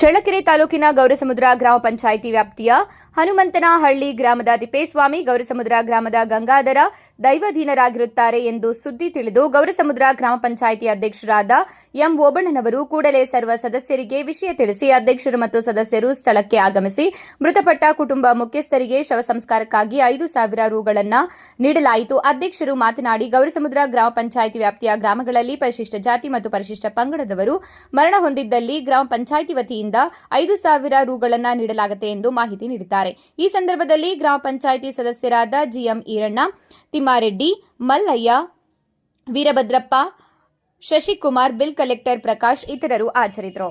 ಚಳ್ಳಕೆರೆ ತಾಲೂಕಿನ ಗೌರಸಮುದ್ರ ಗ್ರಾಮ ಪಂಚಾಯಿತಿ ವ್ಯಾಪ್ತಿಯ ಹನುಮಂತನಹಳ್ಳಿ ಗ್ರಾಮದ ತಿಪ್ಪೇಸ್ವಾಮಿ, ಗೌರಸಮುದ್ರ ಗ್ರಾಮದ ಗಂಗಾಧರ ದೈವಧೀನರಾಗಿರುತ್ತಾರೆ ಎಂದು ಸುದ್ದಿ ತಿಳಿದು ಗೌರಸಮುದ್ರ ಗ್ರಾಮ ಪಂಚಾಯಿತಿ ಅಧ್ಯಕ್ಷರಾದ ಎಂ ಓಬಣ್ಣನವರು ಕೂಡಲೇ ಸರ್ವ ಸದಸ್ಯರಿಗೆ ವಿಷಯ ತಿಳಿಸಿ, ಅಧ್ಯಕ್ಷರು ಮತ್ತು ಸದಸ್ಯರು ಸ್ಥಳಕ್ಕೆ ಆಗಮಿಸಿ, ಮೃತಪಟ್ಟ ಕುಟುಂಬ ಮುಖ್ಯಸ್ಥರಿಗೆ ಶವ ಸಂಸ್ಕಾರಕ್ಕಾಗಿ ಐದು ಸಾವಿರ ರುಗಳನ್ನು ನೀಡಲಾಯಿತು. ಅಧ್ಯಕ್ಷರು ಮಾತನಾಡಿ, ಗೌರಸಮುದ್ರ ಗ್ರಾಮ ಪಂಚಾಯಿತಿ ವ್ಯಾಪ್ತಿಯ ಗ್ರಾಮಗಳಲ್ಲಿ ಪರಿಶಿಷ್ಟ ಜಾತಿ ಮತ್ತು ಪರಿಶಿಷ್ಟ ಪಂಗಡದವರು ಮರಣ ಹೊಂದಿದ್ದಲ್ಲಿ ಗ್ರಾಮ ಪಂಚಾಯಿತಿ ವತಿಯಿಂದ ಐದು ಸಾವಿರ ರುಗಳನ್ನು ನೀಡಲಾಗುತ್ತೆ ಎಂದು ಮಾಹಿತಿ ನೀಡಿದ್ದಾರೆ. ಈ ಸಂದರ್ಭದಲ್ಲಿ ಗ್ರಾಮ ಪಂಚಾಯಿತಿ ಸದಸ್ಯರಾದ GM Iranna, Thimmareddy, Mallayya, Veerabhadrappa, Shashikumar, bill collector Prakash ಇತರರು ಹಾಜರಿದ್ದರು.